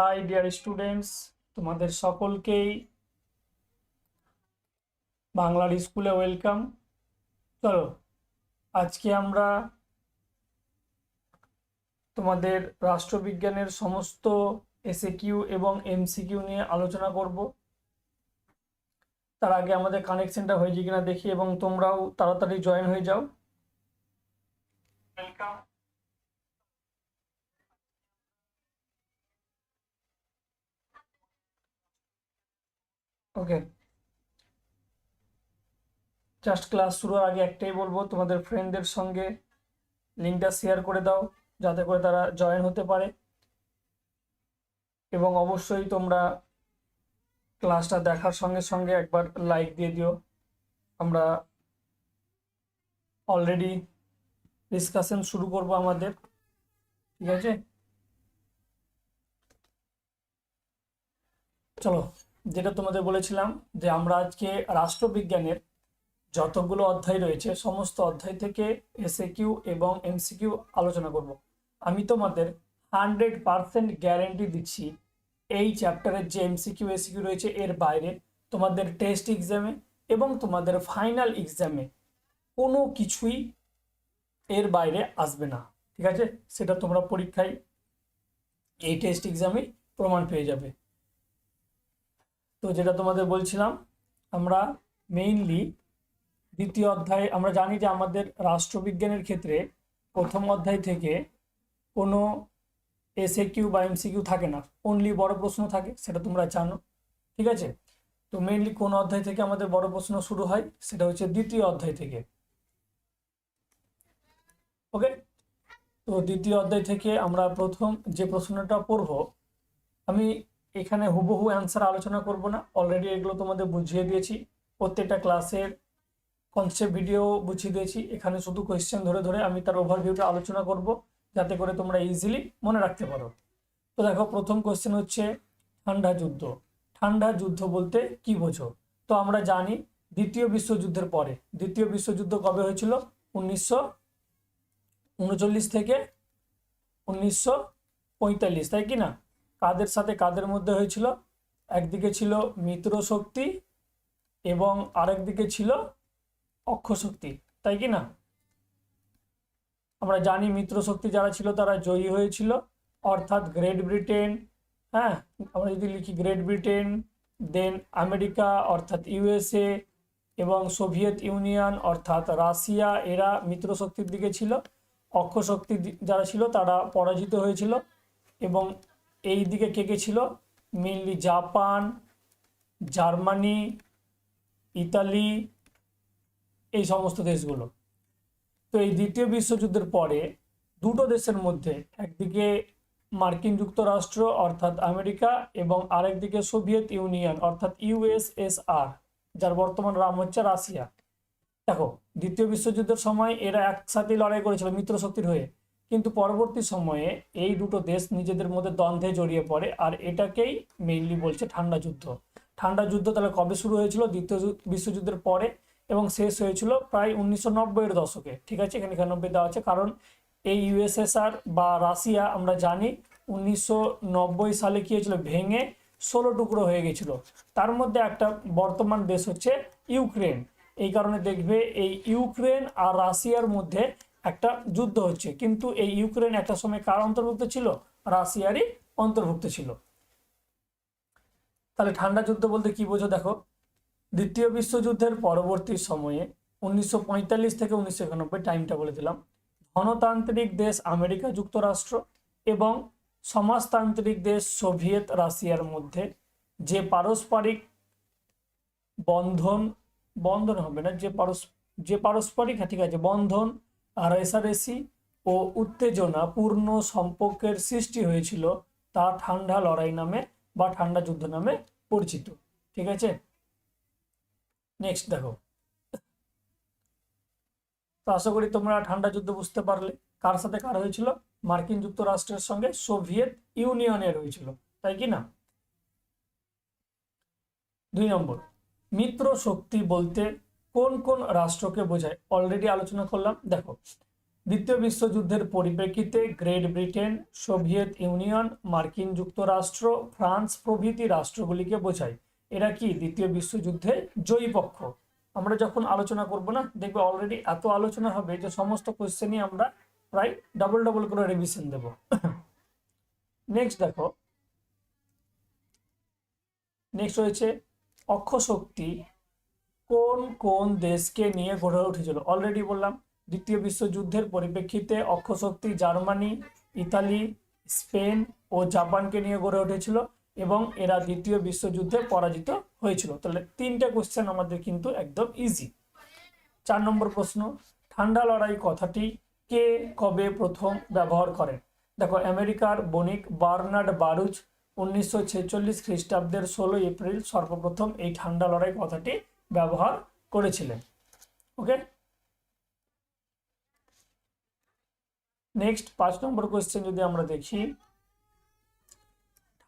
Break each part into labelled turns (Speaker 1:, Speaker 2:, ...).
Speaker 1: High dear students তোমাদের সকলকেই বাংলার স্কুলে ওয়েলকাম চলো, আজকে আমরা তোমাদের রাষ্ট্রবিজ্ঞানের সমস্ত এসএকিউ এবং এমসিকিউ নিয়ে আলোচনা করব। তার আগে আমাদের কানেকশনটা হয়েছে কিনা দেখি এবং তোমরাও তাড়াতাড়ি জয়েন হয়ে যাও। ওয়েলকাম ওকে জাস্ট ক্লাস শুরুর আগে একটাই বলব, তোমাদের ফ্রেন্ডদের সঙ্গে লিঙ্কটা শেয়ার করে দাও, যাতে করে তারা জয়েন হতে পারে। এবং অবশ্যই তোমরা ক্লাসটা দেখার সঙ্গে সঙ্গে একবার লাইক দিয়ে দিও। আমরা অলরেডি ডিসকাশন শুরু করব আমাদের, ঠিক আছে? চলো। যেটা তোমাদের বলেছিলাম যে আমরা আজকে রাষ্ট্রবিজ্ঞানের যতগুলো অধ্যায় রয়েছে, সমস্ত অধ্যায় থেকে এসএ এবং এমসিকিউ আলোচনা করব। আমি তোমাদের হান্ড্রেড পারসেন্ট গ্যারেন্টি দিচ্ছি, এই চ্যাপ্টারের যে এমসিকিউ এসিকিউ রয়েছে এর বাইরে তোমাদের টেস্ট এক্সামে এবং তোমাদের ফাইনাল এক্সামে কোনো কিছুই এর বাইরে আসবে না। ঠিক আছে? সেটা তোমরা পরীক্ষায় এই টেস্ট এক্সামে প্রমাণ পেয়ে যাবে। তো যেটা তোমাদের বলছিলাম, আমরা মেইনলি দ্বিতীয় অধ্যায়ে, আমরা জানি যে আমাদের রাষ্ট্রবিজ্ঞানের ক্ষেত্রে প্রথম অধ্যায় থেকে কোনো এসএ কিউ বা এমসিকিউ থাকে না অনলি বড় প্রশ্ন থাকে, সেটা তোমরা জানো, ঠিক আছে? তো মেইনলি কোন অধ্যায় থেকে আমাদের বড় প্রশ্ন শুরু হয়? সেটা হচ্ছে দ্বিতীয় অধ্যায় থেকে। ওকে তো দ্বিতীয় অধ্যায় থেকে আমরা প্রথম যে প্রশ্নটা পড়ব, আমি এখানে হুবহু অ্যান্সার আলোচনা করব না। অলরেডি এগুলো তোমাদের বুঝিয়ে দিয়েছি। প্রত্যেকটা ক্লাসের কনসেপ্ট ভিডিও বুঝিয়ে দিয়েছি। এখানে শুধু কোয়েশ্চেন ধরে ধরে আমি তার ওভারভিউটা আলোচনা করব, যাতে করে তোমরা ইজিলি মনে রাখতে পারো। তো দেখো, প্রথম কোয়েশ্চেন হচ্ছে, ঠান্ডা যুদ্ধ। ঠান্ডা যুদ্ধ বলতে কি বোঝো? তো আমরা জানি, দ্বিতীয় বিশ্বযুদ্ধের পরে, দ্বিতীয় বিশ্বযুদ্ধ কবে হয়েছিল? উনিশশো উনচল্লিশ থেকে উনিশশো পঁয়তাল্লিশ, তাই কি না? কাদের সাথে কাদের মধ্যে হয়েছিল? একদিকে ছিল মিত্র শক্তি এবং আরেকদিকে ছিল অক্ষ শক্তি, তাই কি না? আমরা জানি মিত্র শক্তি যারা ছিল তারা জয়ী হয়েছিল। অর্থাৎ গ্রেট ব্রিটেন হ্যাঁ? আমরা যদি লিখি গ্রেট ব্রিটেন দেন আমেরিকা, অর্থাৎ ইউএসএ এবং সোভিয়েত ইউনিয়ন অর্থাৎ রাশিয়া, এরা মিত্র শক্তির দিকে ছিল। অক্ষ শক্তি যারা ছিল তারা পরাজিত হয়েছিল এবং এই দিকে কে কে ছিল? মেনলি জাপান জার্মানি ইতালি এই সমস্ত দেশগুলো। তো এই দ্বিতীয় বিশ্বযুদ্ধের পরে দুটো দেশের মধ্যে, একদিকে মার্কিন যুক্তরাষ্ট্র, অর্থাৎ আমেরিকা, এবং আরেকদিকে সোভিয়েত ইউনিয়ন, অর্থাৎ ইউএসএসআর যার বর্তমান নাম হচ্ছে রাশিয়া। দেখো, দ্বিতীয় বিশ্বযুদ্ধের সময় এরা একসাথে লড়াই করেছিল মিত্র শক্তির হয়ে। কিন্তু পরবর্তী সময়ে এই দুটো দেশ নিজেদের মধ্যে দ্বন্দ্বে জড়িয়ে পড়ে আর এটাকেই মেইনলি বলছে ঠান্ডা যুদ্ধ। ঠান্ডা যুদ্ধ তাহলে কবে শুরু হয়েছিল? দ্বিতীয় বিশ্বযুদ্ধের পরে এবং শেষ হয়েছিল প্রায় উনিশশো নব্বইয়ের দশকে। ঠিক আছে? এখানে একানব্বই দেওয়া আছে। কারণ এই ইউএসএসআর বা রাশিয়া আমরা জানি উনিশশো নব্বই সালে কি হয়েছিল? ভেঙে ষোলো টুকরো হয়ে গেছিল। তার মধ্যে একটা বর্তমান দেশ হচ্ছে ইউক্রেন। এই কারণে দেখবে এই ইউক্রেন আর রাশিয়ার মধ্যে একটা যুদ্ধ হচ্ছে। কিন্তু এই ইউক্রেন একটা সময় কার অন্তর্ভুক্ত ছিল? রাশিয়ারই অন্তর্ভুক্ত ছিল। তাহলে ঠান্ডা যুদ্ধ বলতে কি বোঝো দেখো? দ্বিতীয় বিশ্বযুদ্ধের পরবর্তী সময়ে উনিশশো পঁয়তাল্লিশ থেকে উনিশশো একানব্বই টাইমটা বলে দিলাম। ধনতান্ত্রিক দেশ আমেরিকা যুক্তরাষ্ট্র এবং সমাজতান্ত্রিক দেশ সোভিয়েত রাশিয়ার মধ্যে যে পারস্পরিক বন্ধন বন্ধন হবে না, যে পারস, যে পারস্পরিক ঠিক আছে বন্ধন রেসারেসি ও উত্তেজনা পূর্ণ সম্পর্কের সৃষ্টি হয়েছিল তা ঠান্ডা লড়াই নামে বা ঠান্ডা যুদ্ধ নামে পরিচিত, ঠিক আছে? নেক্সট দেখো। তো আশা করি তোমরা ঠান্ডা যুদ্ধ বুঝতে পারলে, কার সাথে কার হয়েছিল? মার্কিন যুক্তরাষ্ট্রের সঙ্গে সোভিয়েত ইউনিয়নের হয়েছিল তাই কি না? দুই নম্বর মিত্র শক্তি বলতে কোন কোন রাষ্ট্রকে বোঝায়? অলরেডি আলোচনা করলাম। দেখো, দ্বিতীয় বিশ্বযুদ্ধের পরিপ্রেক্ষিতে গ্রেট ব্রিটেন সোভিয়েত ইউনিয়ন মার্কিন যুক্তরাষ্ট্র, ফ্রান্স প্রভৃতি রাষ্ট্রগুলিকে বোঝায়। এরা কি? দ্বিতীয় বিশ্বযুদ্ধে জয়ী পক্ষ। আমরা যখন আলোচনা করব না, দেখবে অলরেডি এত আলোচনা হবে যে সমস্ত কোশ্চেনই আমরা প্রায় ডাবল ডাবল করে রিভিশন দেব। নেক্সট দেখো নেক্সট রয়েছে অক্ষশক্তি। কোন কোন দেশকে নিয়ে গড়ে উঠেছিল? অলরেডি বললাম, দ্বিতীয় বিশ্বযুদ্ধের পরিপ্রেক্ষিতে অক্ষশক্তি জার্মানি, ইতালি, স্পেন ও জাপানকে নিয়ে গড়ে উঠেছিল এবং এরা দ্বিতীয় বিশ্বযুদ্ধে পরাজিত হয়েছিল। তাহলে তিনটে কোশ্চেন আমাদের কিন্তু একদম ইজি চার নম্বর প্রশ্ন, ঠান্ডা লড়াই কথাটি কে কবে প্রথম ব্যবহার করেন? দেখো, আমেরিকার বণিক বার্নার্ড বারুচ উনিশশো ছেচল্লিশ খ্রিস্টাব্দের ষোলো এপ্রিল সর্বপ্রথম এই ঠান্ডা লড়াই কথাটি ব্যবহার করেছিলেন। ওকে নেক্সট পাঁচ নম্বর কোয়েশ্চেন যদি আমরা দেখি,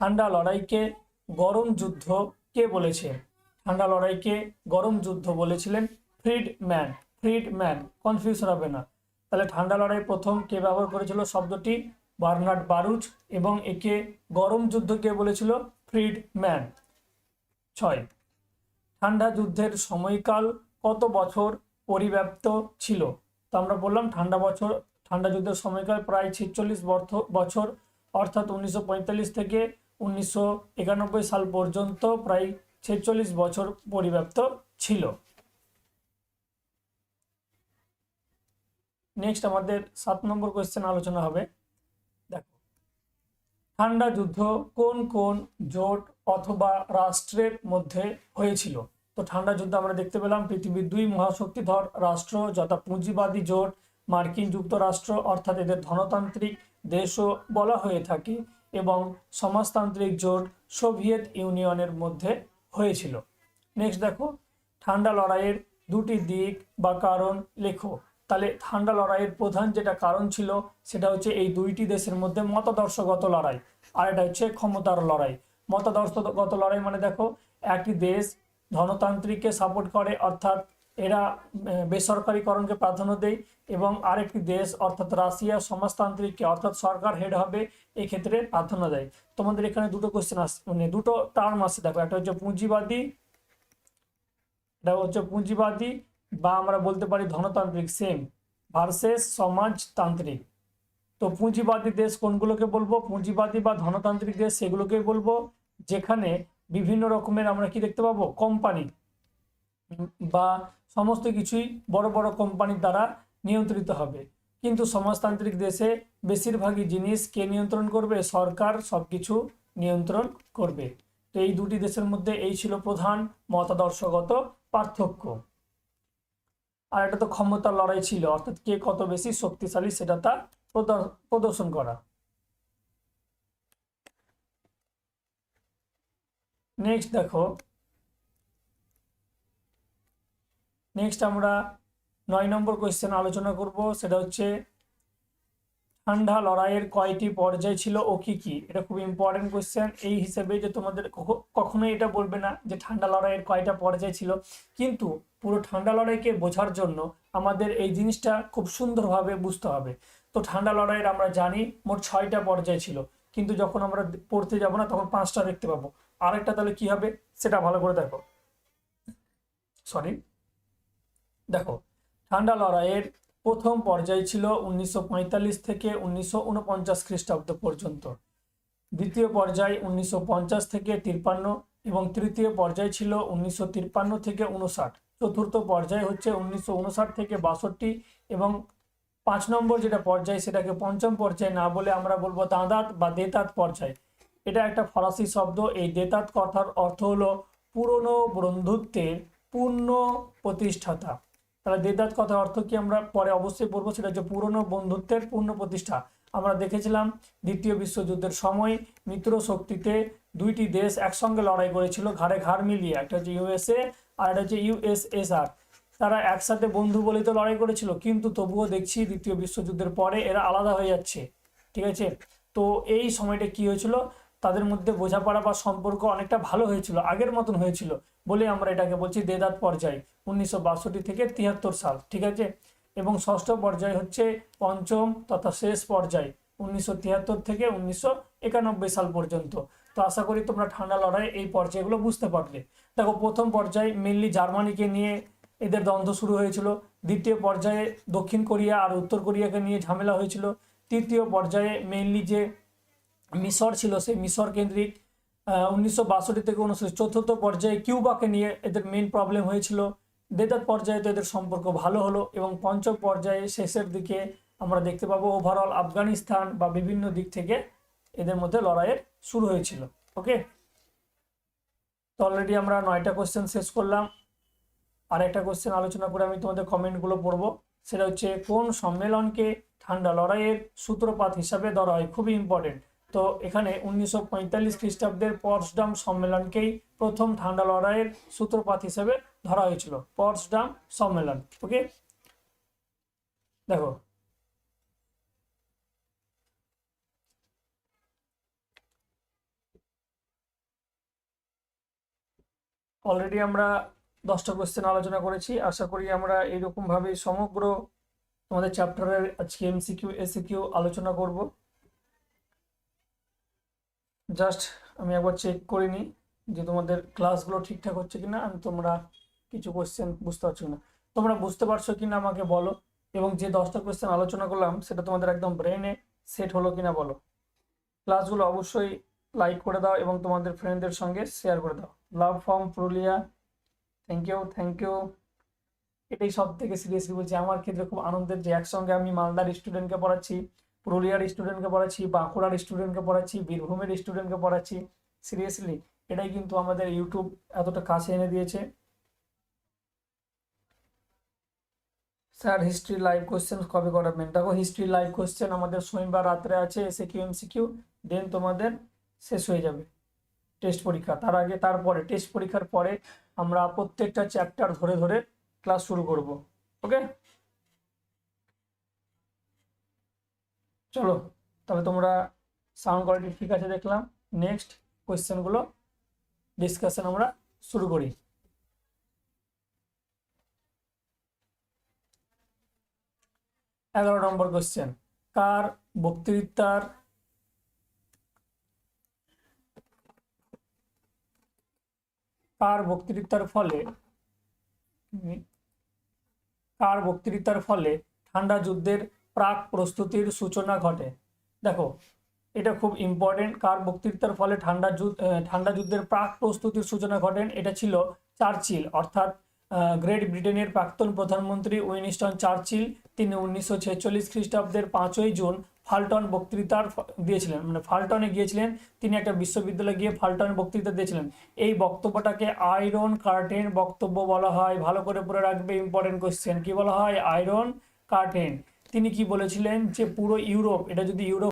Speaker 1: ঠান্ডা লড়াইকে গরম যুদ্ধ কে বলেছে? ঠান্ডা লড়াইকে গরম যুদ্ধ বলেছিলেন Friedman Friedman confusion হবে না। তাহলে ঠান্ডা লড়াই প্রথম কে ব্যবহার করেছিল? শব্দটি বার্নার্ড বারুচ এবং একে গরম যুদ্ধ কে বলেছিল? ফ্রিড ম্যান ছয় ঠান্ডা যুদ্ধের সময়কাল কত বছর পরিব্যাপ্ত ছিল? তো আমরা বললাম ঠান্ডা বছর, ঠান্ডা যুদ্ধের সময়কাল প্রায় ছেচল্লিশ বছর, অর্থাৎ উনিশশো পঁয়তাল্লিশ থেকে উনিশশো একানব্বই সাল পর্যন্ত প্রায় ছেচল্লিশ বছর পরিব্যাপ্ত ছিল। নেক্সট আমাদের সাত নম্বর কোয়েশ্চেন আলোচনা হবে। দেখো, ঠান্ডা যুদ্ধ কোন কোন জোট অথবা রাষ্ট্রের মধ্যে হয়েছিল? তো ঠান্ডা যুদ্ধ আমরা দেখতে পেলাম। পৃথিবীর দুই মহাশক্তিধর রাষ্ট্র, যথা পুঁজিবাদী জোট, মার্কিন যুক্তরাষ্ট্র, অর্থাৎ এদের ধনতান্ত্রিক দেশও বলা হয়ে থাকে এবং সমাজতান্ত্রিক জোট সোভিয়েত ইউনিয়নের মধ্যে হয়েছিল। নেক্সট দেখো, ঠান্ডা লড়াইয়ের দুটি দিক বা কারণ লেখো। তাহলে ঠান্ডা লড়াইয়ের প্রধান যেটা কারণ ছিল, সেটা হচ্ছে এই দুইটি দেশের মধ্যে মতাদর্শগত লড়াই, আর এটা হচ্ছে ক্ষমতার লড়াই। মতাদর্শগত লড়াই মানে দেখো, একটি দেশ ধনতান্ত্রিককে সাপোর্ট করে, অর্থাৎ এরা বেসরকারিকরণকে প্রাধান্য দেয় এবং আরেকটি দেশ, অর্থাৎ রাশিয়া সমাজতান্ত্রিককে, অর্থাৎ সরকার হেড হবে এই ক্ষেত্রে প্রাধান্য দেয়। তোমাদের এখানে দুটো কোশ্চেন আস মানে দুটো টার্ম আসছে দেখো, একটা হচ্ছে পুঁজিবাদী, এটা হচ্ছে পুঁজিবাদী বা আমরা বলতে পারি ধনতান্ত্রিক সেম ভার্সেস সমাজতান্ত্রিক। তো পুঁজিবাদী দেশ কোনগুলোকে বলব? পুঁজিবাদী বা ধনতান্ত্রিক দেশ সেগুলোকেই বলব, যেখানে বিভিন্ন রকমের আমরা কি দেখতে পাবো? কোম্পানি। বা সমস্ত কিছুই বড় বড় কোম্পানির দ্বারা নিয়ন্ত্রিত হবে। কিন্তু সমাজতান্ত্রিক দেশে বেশিরভাগই জিনিস কে নিয়ন্ত্রণ করবে? সরকার সব কিছু নিয়ন্ত্রণ করবে। তো এই দুটি দেশের মধ্যে এই ছিল প্রধান মতাদর্শগত পার্থক্য। আর এটা তো ক্ষমতার লড়াই ছিল, অর্থাৎ কে কত বেশি শক্তিশালী সেটা তা প্রদর্শন করা। নেক্সট দেখো। নেক্সট আমরা নয় নম্বর কোয়েশ্চেন আলোচনা করব। সেটা হচ্ছে ঠান্ডা লড়াইয়ের কয়টি পর্যায় ছিল ও কি কি? এটা খুব ইম্পর্টেন্ট কোয়েশ্চেন এই হিসেবে যে তোমাদের কখনোই এটা বলবে না যে ঠান্ডা লড়াইয়ের কয়টা পর্যায় ছিল। কিন্তু পুরো ঠান্ডা লড়াইকে বোঝার জন্য আমাদের এই জিনিসটা খুব সুন্দরভাবে বুঝতে হবে। তো ঠান্ডা লড়াইয়ের আমরা জানি মোট ছয়টা পর্যায় ছিল। কিন্তু যখন আমরা পড়তে যাব না, তখন পাঁচটা দেখতে পাবো। আরেকটা তাহলে কি হবে? সেটা ভালো করে দেখো। সরি দেখো, ঠান্ডা লড়াইয়ের প্রথম পর্যায় ছিল উনিশশো পঁয়তাল্লিশ থেকে উনিশশো উনপঞ্চাশ খ্রিস্টাব্দ পর্যন্ত। দ্বিতীয় পর্যায় উনিশশো পঞ্চাশ থেকে তিরপান্ন এবং তৃতীয় পর্যায় ছিল উনিশশো তিপ্পান্ন থেকে উনষাট চতুর্থ পর্যায় হচ্ছে উনিশশো উনষাট থেকে বাষট্টি এবং পাঁচ নম্বর যেটা পর্যায় সেটাকে পঞ্চম পর্যায় না বলে আমরা বলব দাঁদাত বা দেতাত পর্যায়। এটা একটা ফরাসি শব্দ। এই দেতাত কথার অর্থ হলো পুরনো বন্ধুত্বের পূর্ণ প্রতিষ্ঠাতা। তাহলে দেদাত কথার অর্থ কি আমরা পরে অবশ্যই পড়ব সেটা হচ্ছে পুরনো বন্ধুত্বের পূর্ণ প্রতিষ্ঠা। আমরা দেখেছিলাম দ্বিতীয় বিশ্বযুদ্ধের সময় মিত্র শক্তিতে দুইটি দেশ একসঙ্গে লড়াই করেছিল, ঘাড়ে ঘাড় মিলিয়ে। একটা হচ্ছে ইউএসএ আর একটা হচ্ছে ইউএসএসআর তারা একসাথে বন্ধু বলে তো লড়াই করেছিল, কিন্তু তবুও দেখছি দ্বিতীয় বিশ্বযুদ্ধের পরে এরা আলাদা হয়ে যাচ্ছে। ঠিক আছে? তো এই সময়টা কি হয়েছিল? তাদের মধ্যে বোঝাপড়া বা সম্পর্ক অনেকটা ভালো হয়েছিল, আগের মতন হয়েছিল বলে আমরা এটাকে বলছি দেদাত পর্যায়, উনিশশো বাষট্টি থেকে তিয়াত্তর সাল, ঠিক আছে? এবং ষষ্ঠ পর্যায় হচ্ছে পঞ্চম তথা শেষ পর্যায়, উনিশশো তিয়াত্তর থেকে উনিশশো একানব্বই সাল পর্যন্ত। তো আশা করি তোমরা ঠান্ডা লড়াই এই পর্যায়গুলো বুঝতে পারলে দেখো, প্রথম পর্যায়ে মেনলি জার্মানিকে নিয়ে এদের দ্বন্দ্ব শুরু হয়েছিল, দ্বিতীয় পর্যায়ে দক্ষিণ কোরিয়া আর উত্তর কোরিয়াকে নিয়ে ঝামেলা হয়েছিল, তৃতীয় পর্যায়ে মেনলি যে মিশর ছিল, সেই মিশর কেন্দ্রিক উনিশশো বাষট্টি থেকে উনষাট চতুর্থ পর্যায়ে কিউবাকে নিয়ে এদের মেন প্রবলেম হয়েছিল। দেদার পর্যায়ে তো এদের সম্পর্ক ভালো হলো এবং পঞ্চম পর্যায়ে শেষের দিকে আমরা দেখতে পাবো ওভারঅল আফগানিস্তান বা বিভিন্ন দিক থেকে এদের মধ্যে লড়াইয়ের শুরু হয়েছিল। ওকে তো অলরেডি আমরা নয়টা কোশ্চেন শেষ করলাম। আর একটা কোশ্চেন আলোচনা করে আমি তোমাদের কমেন্টগুলো পড়ব। সেটা হচ্ছে, কোন সম্মেলনকে ঠান্ডা লড়াইয়ের সূত্রপাত হিসাবে ধরা হয়? খুবই ইম্পর্টেন্ট তো এখানে উনিশশো পঁয়তাল্লিশ খ্রিস্টাব্দের পর্সডাম সম্মেলনকেই প্রথম ঠান্ডা লড়াইয়ের সূত্রপাত হিসেবে ধরা হয়েছিল পর্সডাম সম্মেলন। ওকে দেখো। অলরেডি আমরা দশটা কোশ্চেন আলোচনা করেছি, আশা করি আমরা এইরকমভাবে সমগ্র তোমাদের চ্যাপ্টারের আজকে এমসিকিউ এসিকিউ আলোচনা করব। জাস্ট আমি একবার চেক করে নিই যে তোমাদের ক্লাসগুলো ঠিকঠাক হচ্ছে কিনা আমি তোমরা কিছু কোশ্চেন বুঝতে পারছ না তোমরা বুঝতে পারছ কিনা আমাকে বলো এবং যে দশটা কোশ্চেন আলোচনা করলাম সেটা তোমাদের একদম ব্রেনে সেট হলো কিনা বলো। ক্লাসগুলো অবশ্যই লাইক করে দাও এবং তোমাদের ফ্রেন্ডদের সঙ্গে শেয়ার করে দাও। Love from Purulia thank you thank you এটাই সব থেকে সিরিয়াসলি বলছি, আমার ক্ষেত্রে খুব আনন্দের যে একসঙ্গে আমি মালদার স্টুডেন্টকে পড়াচ্ছি পুরুলিয়ার স্টুডেন্টকে পড়াচ্ছি, বাঁকুড়ার স্টুডেন্টকে পড়াচ্ছি, বীরভূমের স্টুডেন্টকে পড়াচ্ছি। সিরিয়াসলি এটাই কিন্তু আমাদের ইউটিউব এতটা কাছে এনে দিয়েছে। স্যার হিস্ট্রি লাইভ কোশ্চেন কবে করাবেন? দেখো হিস্ট্রি লাইভ কোশ্চেন আমাদের শনিবার রাত্রে আছে এসে কিউ এমসিকিউ দেন তোমাদের শেষ হয়ে যাবে। টেস্ট পরীক্ষা, তার আগে তারপরে টেস্ট পরীক্ষার পরে আমরা প্রত্যেকটা চ্যাপ্টার ধরে ধরে ক্লাস শুরু করব। ওকে চলো তবে তোমরা সাউন্ড কোয়ালিটি ঠিক আছে দেখলাম। নেক্সট কোয়েশ্চেনগুলো ডিসকাশন আমরা শুরু করি। এগারো নম্বর কোয়েশ্চেন কার বক্তৃতার কার বক্তৃতার ফলে কার বক্তৃতার ফলে ঠান্ডা যুদ্ধের প্রাক প্রস্তুতির সূচনা ঘটে। দেখো, এটা খুব ইম্পর্টেন্ট কার বক্তৃতার ফলে ঠান্ডা যুদ্ধ ঠান্ডা যুদ্ধের প্রাক প্রস্তুতির সূচনা ঘটেন, এটা ছিল চার্চিল, অর্থাৎ গ্রেট ব্রিটেনের প্রাক্তন প্রধানমন্ত্রী উইনিস্টন চার্চিল, তিনি উনিশশো ছেচল্লিশ খ্রিস্টাব্দের পাঁচই জুন ফাল্টন বক্তৃতার দিয়েছিলেন মানে ফাল্টনে গিয়েছিলেন, তিনি একটা বিশ্ববিদ্যালয়ে গিয়ে ফাল্টন বক্তৃতা দিয়েছিলেন। এই বক্তব্যটাকে আয়রন কার্টেন বক্তব্য বলা হয়, ভালো করে পড়ে রাখবে ইম্পর্টেন্ট কোয়েশ্চেন কি বলা হয়? Iron curtain. তিনি কি বলেছিলেন যে পুরো ইউরোপ এটা যদি ইউরোপ